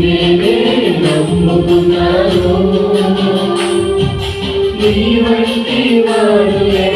నిన్నే నమ్ముకున్నాను నీ వంటి వాడు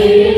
Amen.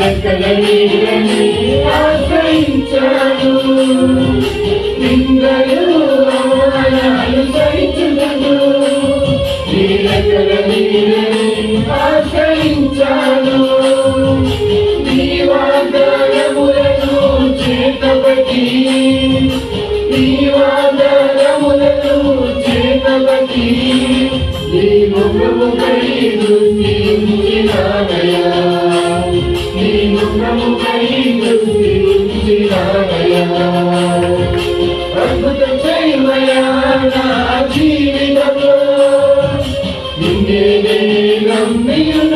లెక్కల నీడని ఆశ్రయించాడు ఇందరూ అనుసరించుడు ఈ లెక్కల నీడని ఆశ్రయించాడు నీ వాగ్దానములను చేతబట్టి నీ వాగ్దానములను చేతబట్టి కలిగి నాగయా అద్భుతం చేయమయా నా జీవితంలో. నిన్నే నమ్మియు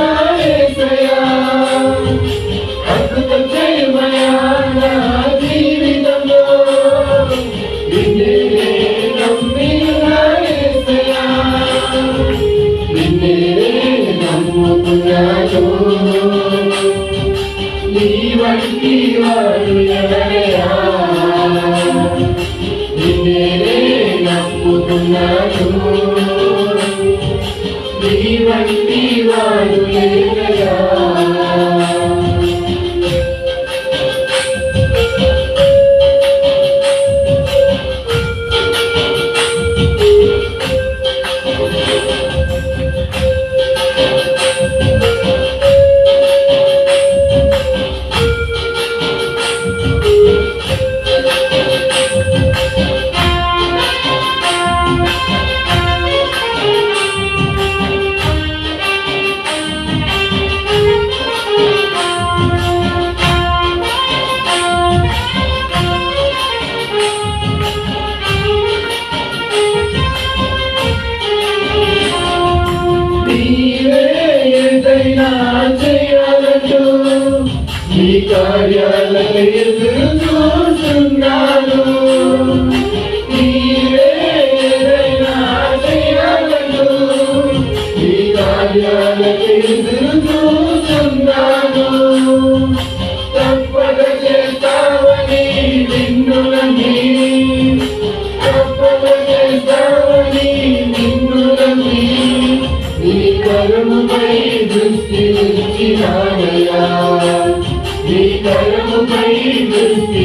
ఎదురు చూస్తున్నాను తప్పక చేస్తావని నిన్ను తప్పక చేస్తావని నిన్ను నమ్మి నీ దృష్టి ఉంచినానయ్యా దృష్టి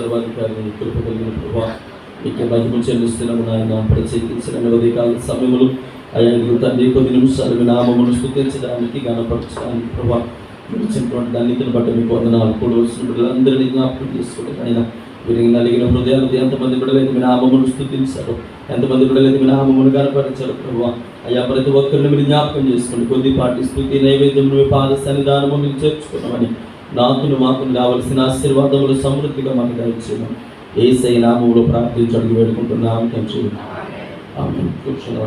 సర్వాధికారి కృప కలిగిన ప్రభా మీకు మహిమ చెల్లిస్తున్నాము నాయన. ప్రత్యేకించిన ఉదయకాల సమయములు అయ్యా ఇదిగో తండ్రి కొద్ది నిమిషాలు మీ నామమును స్థుతించడానికి గణపరచడానికి ప్రభా ఇచ్చినటువంటి ధన్యతను బట్టి మీకు వందనాలు కూడవలసిన బిడ్డలందరినీ జ్ఞాపకం చేసుకోండి ఆయన వీరికి నలిగిన హృదయాలు ఎంతమంది బిడ్డలైతే మీ నామమును స్థుతించారు ఎంతమంది బిడ్డలైతే మీ నామమును కనపరిచారు ప్రభా అయ్యా ప్రతి ఒక్కరిని మీరు జ్ఞాపకం చేసుకోండి కొద్దిపాటి స్థుతి నైవేద్యం మీ పాద సన్నిధానము మీరు చేర్చుకున్నామని నాకును మాకు కావలసిన ఆశీర్వాదములు సమృద్ధిగా మాకు దయచేయడం ఏసై నామములో ప్రార్థించి అడుగు వేడుకుంటున్నాం. తండ్రి ఆమె కూర్చున్న